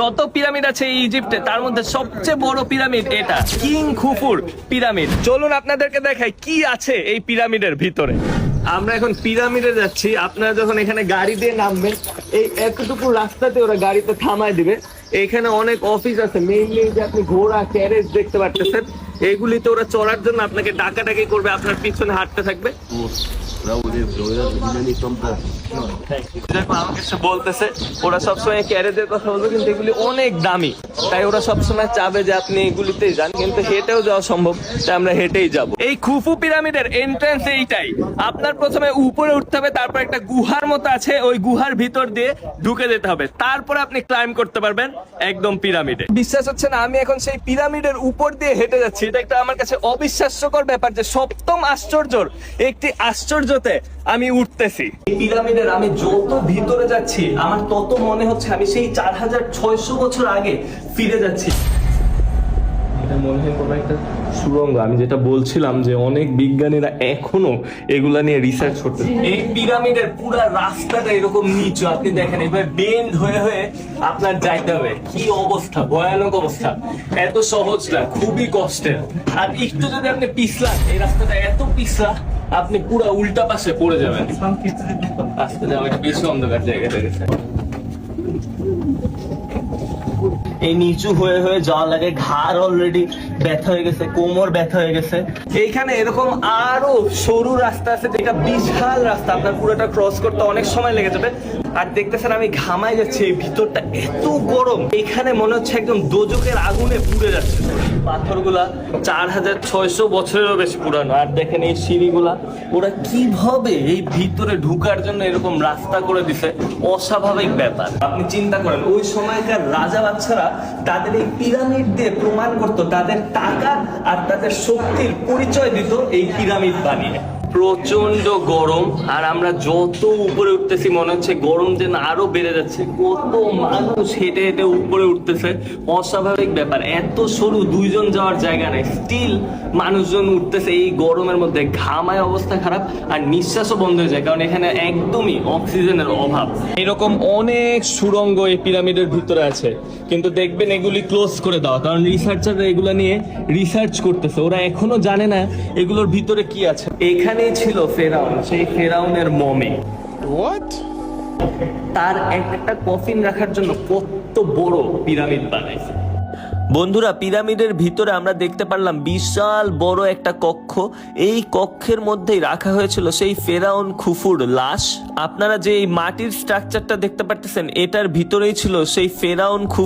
যত পিরামিড আছে ইজিপ্টে, তার মধ্যে সবচেয়ে বড় পিরামিড এটা, কিং খুফুর পিরামিড। চলুন আপনাদেরকে দেখাই কি আছে এই পিরামিডের ভিতরে। আমরা এখন পিরামিডে যাচ্ছি, আপনারা যখন এখানে গাড়ি দিয়ে নামবেন, এই এতটুকু রাস্তাতে ওরা গাড়িতে থামায় দিবে। এখানে অনেক অফিস আছে মেইনলি যে আপনি ঘোড়া ক্যারেজ দেখতে পাচ্ছেন এগুলিতে ওরা চড়ার জন্য আপনাকে ডাকাডাকি করবে, আপনার পিছনে হাঁটতে থাকবে। দেখো আমাকে বলতেছে। ওরা সবসময় ক্যারেজের কথা বলবে কিন্তু এগুলি অনেক দামি। তাই ওরা সবসময় চাবে যে আপনি এগুলিতেই যান কিন্তু হেঁটেও যাওয়া সম্ভব তাই আমরা হেঁটেই যাব। এই খুফু পিরামিডের এন্ট্রান্স এইটাই। আপনার প্রথমে উপরে উঠতে হবে তারপর একটা গুহার মতো আছে ওই গুহার ভিতর দিয়ে ঢুকে যেতে হবে। তারপরে আপনি ক্লাইম করতে পারবেন একদম পিরামিডে। বিশ্বাস হচ্ছে না আমি এখন সেই পিরামিডের উপর দিয়ে হেঁটে যাচ্ছি। এটা একটা আমার কাছে অবিশ্বাস্যকর ব্যাপার যে সপ্তম আশ্চর্যর একটি আশ্চর্যতে আমি উঠতেছি। এই পিরামিডের আমি যত ভিতরে যাচ্ছি আমার তত মনে হচ্ছে আমি সেই চার হাজার ছয়শো বছর আগে ফিরে যাচ্ছি। এটা মনে হয় কোনো একটা সুরঙ্গ। আমি যেটা বলছিলাম যে অনেক বিজ্ঞানীরা এখনও এগুলা নিয়ে রিসার্চ করতে এই পিরামিডের পুরা রাস্তাটা এরকম নিচু আপনি দেখেন এবার বেন্ড হয়ে হয়ে আপনার যাইতে হবে। কি অবস্থা? ভয়ানক অবস্থা। এত সহজ না খুবই কষ্টের। আর একটু যদি আপনি পিছলান এই রাস্তাটা এত পিছলা আপনি পুরো উল্টা পাশে পড়ে যাবেন। আস্তে যাও এটা বেশি অন্ধকার জায়গা গেছে এই নিচু হয়ে হয়ে যাওয়া লাগে ঘাড় অলরেডি ব্যথা হয়ে গেছে, কোমর ব্যথা হয়ে গেছে। এইখানে এরকম আরও সরু রাস্তা আছে, যেটা বিশাল রাস্তা, আপনার পুরোটা ক্রস করতে অনেক সময় লেগে যাবে। আর দেখতেছেন আমি ঘামাই যাচ্ছি, এই ভিতরটা এত গরম এখানে মনে হচ্ছে একদম দোজকের আগুনে পুড়ে যাচ্ছে। পাথরগুলা চার হাজার ছয়শো বছরেরও বেশি পুরানো। আর দেখেন এই সিঁড়িগুলা, ওরা কীভাবে এই ভিতরে ঢুকার জন্য এরকম রাস্তা করে দিছে, অস্বাভাবিক ব্যাপার। আপনি চিন্তা করেন, ওই সময়কার রাজা বাচ্চারা তাদের এই পিরামিড দিয়ে প্রমাণ করত, তাদের টাকা আর তাদের শক্তির পরিচয় দিত এই পিরামিড বানিয়ে। প্রচণ্ড গরম আর আমরা যত উপরে উঠতেছি মনে হচ্ছে গরম যেন আরও বেড়ে যাচ্ছে। কত মানুষ হেঁটে হেঁটে উপরে উঠতেছে অস্বাভাবিক ব্যাপার। এত সরু দুইজন যাওয়ার জায়গা নেই। স্টিল মানুষজন উঠতেছে এই গরমের মধ্যে। ঘামায় অবস্থা খারাপ আর নিঃশ্বাসও বন্ধ হয়ে যায় কারণ এখানে একদমই অক্সিজেনের অভাব। এরকম অনেক সুরঙ্গ এই পিরামিডের ভিতরে আছে। কিন্তু দেখবেন এগুলি ক্লোজ করে দেওয়া কারণ রিসার্চাররা এগুলো নিয়ে রিসার্চ করতেছে। ওরা এখনও জানে না এগুলোর ভিতরে কি আছে। এখানেই ছিল ফেরাউন সেই ফেরাউনের মমি। What? তার একটা কফিন রাখার জন্য কত বড় পিরামিড বানাইছে। বন্ধুরা পিরামিডের ভিতরে আমরা দেখতে পারলাম বিশাল বড় একটা কক্ষ। এই কক্ষের মধ্যেই রাখা হয়েছিল সেই ফেরাউন খুফুর লাশ। আপনারা যে এই মাটির স্ট্রাকচারটা দেখতে পারতেছেন এটার ভিতরেই ছিল সেই ফেরাউন খুফু